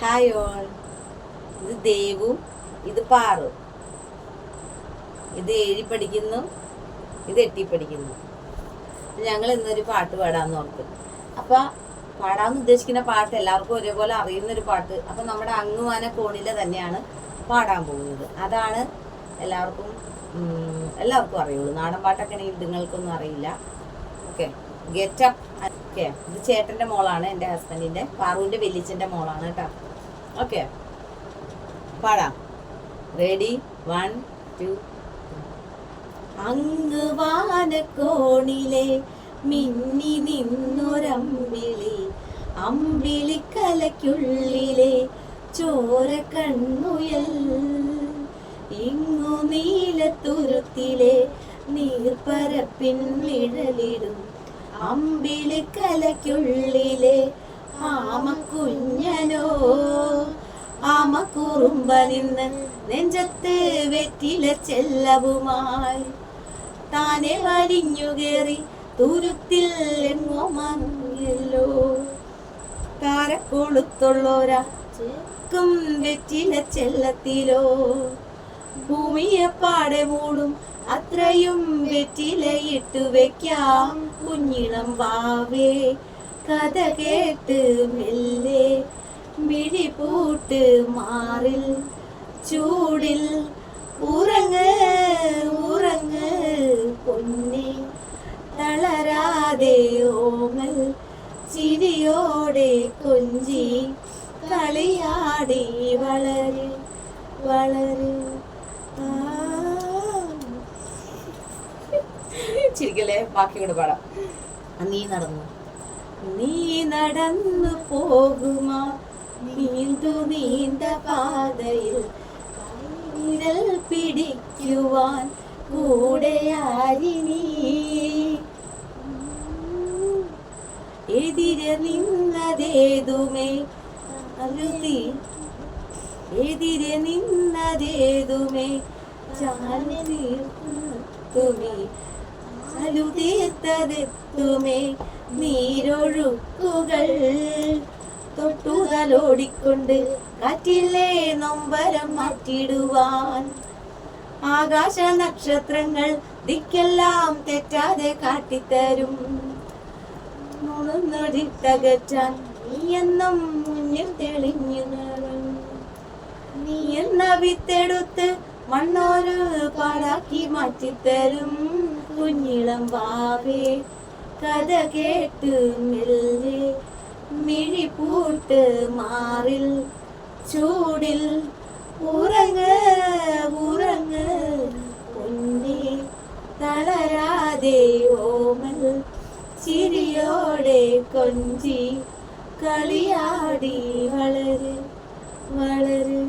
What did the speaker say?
Hi all ഇത് ദേവു ഇത് പാറു. ഇത് ഏഴി പഠിക്കുന്നു ഇത് എട്ടി പഠിക്കുന്നു. ഞങ്ങൾ ഇന്നൊരു പാട്ട് പാടാന്ന് ഓർത്ത്. അപ്പൊ പാടാന്ന് ഉദ്ദേശിക്കുന്ന പാട്ട് എല്ലാവർക്കും ഒരേപോലെ അറിയുന്ന ഒരു പാട്ട്. അപ്പൊ നമ്മുടെ അങ്ങുവാന കോണിലെ തന്നെയാണ് പാടാൻ പോകുന്നത്. അതാണ് എല്ലാവർക്കും എല്ലാവർക്കും അറിയുള്ളൂ. നാടൻ പാട്ടൊക്കെ ആണെങ്കിൽ നിങ്ങൾക്കൊന്നും അറിയില്ല. ഓക്കെ. ഗെറ്റപ്പ്. ഓക്കെ. ഇത് ചേട്ടന്റെ മോളാണ് എന്റെ ഹസ്ബൻഡിന്റെ പാറുവിന്റെ വെല്ലിച്ചന്റെ മോളാണ് കേട്ടോ. ഓക്കെ പാടാം. റെഡി വൺ ടു അങ്ങ് വാനക്കോണിലെ മിന്നി നിന്നൊരമ്പിളി അമ്പിളിക്കലയ്ക്കുള്ളിലെ ചോര കണ്ണുയൽ ഇങ്ങു നീലത്തുരുത്തിലെ നീർപ്പരപ്പിൻ നിഴലിടും അമ്പിളിക്കലയ്ക്കുള്ളിലെ ആമക്കുഞ്ഞനോ ആമക്കുറുമ്പ നിന്ന് നെഞ്ചത്ത് വെറ്റില ചെല്ലവുമായി. താനെ വലിഞ്ഞു കയറി തുരുത്തിൽ എങ്ങോ മങ്ങിയല്ലോ. താരക്കൊളുത്തുള്ളോരാ ചേക്കും വെറ്റില ചെല്ലത്തിലോ. ഭൂമിയെ പാടെ മൂടും അത്രയും വെറ്റിലയിട്ടു വെക്കാം കുഞ്ഞിളം വാവേ. കഥ കേട്ട് മെല്ലെ മിഴി പൂട്ട് മാറിൽ ചൂടിൽ ഉറങ്ങ് ഉറങ്ങ് പൊന്നി തളരാതെ ഓമൽ ചിരിയോടെ കൊഞ്ചി കളിയാടി വളര് വളര്. ചിരിക്കല്ലേ? ബാക്കി കൂടെ പാടാം. നീ നടന്നു. നീ നടന്നു പോകുമാ? നീണ്ടു നീണ്ട പാതയിൽ വിരൽ പിടിക്കുവാൻ കൂടെയാരിനി എതിരെ നിന്നതേതുമേ? അരുതി എതിരെ നിന്നതേതുമേ? ചാനീർത്തുമേ തീർത്തുമേ ചാലു തീർത്തതെത്തുമേ നീരൊഴുക്കുകൾ തൊട്ടുതലോടിക്കൊണ്ട് കാറ്റിലെ നൊമ്പരം മാറ്റിടുവാൻ ആകാശ നക്ഷത്രങ്ങൾ ദിക്കെല്ലാം തെറ്റാതെ കാട്ടിത്തരും. തകറ്റാൻ നീ എന്നും മുന്നിൽ തെളിഞ്ഞു. നീ എന്ന വിത്തെടുത്ത് മണ്ണോര് പാടാക്കി മാറ്റിത്തരും. കുഞ്ഞിളം വാവേ കഥ കേട്ട് മെല്ലെ മിഴി പൂട്ട് മാറിൽ ചൂടിൽ ഉറങ്ങ് ഉറങ്ങ്. പൊന്നെ തളരാതെ ഓമൽ ചിരിയോടെ കൊഞ്ചി കളിയാടി വളര് വളര്.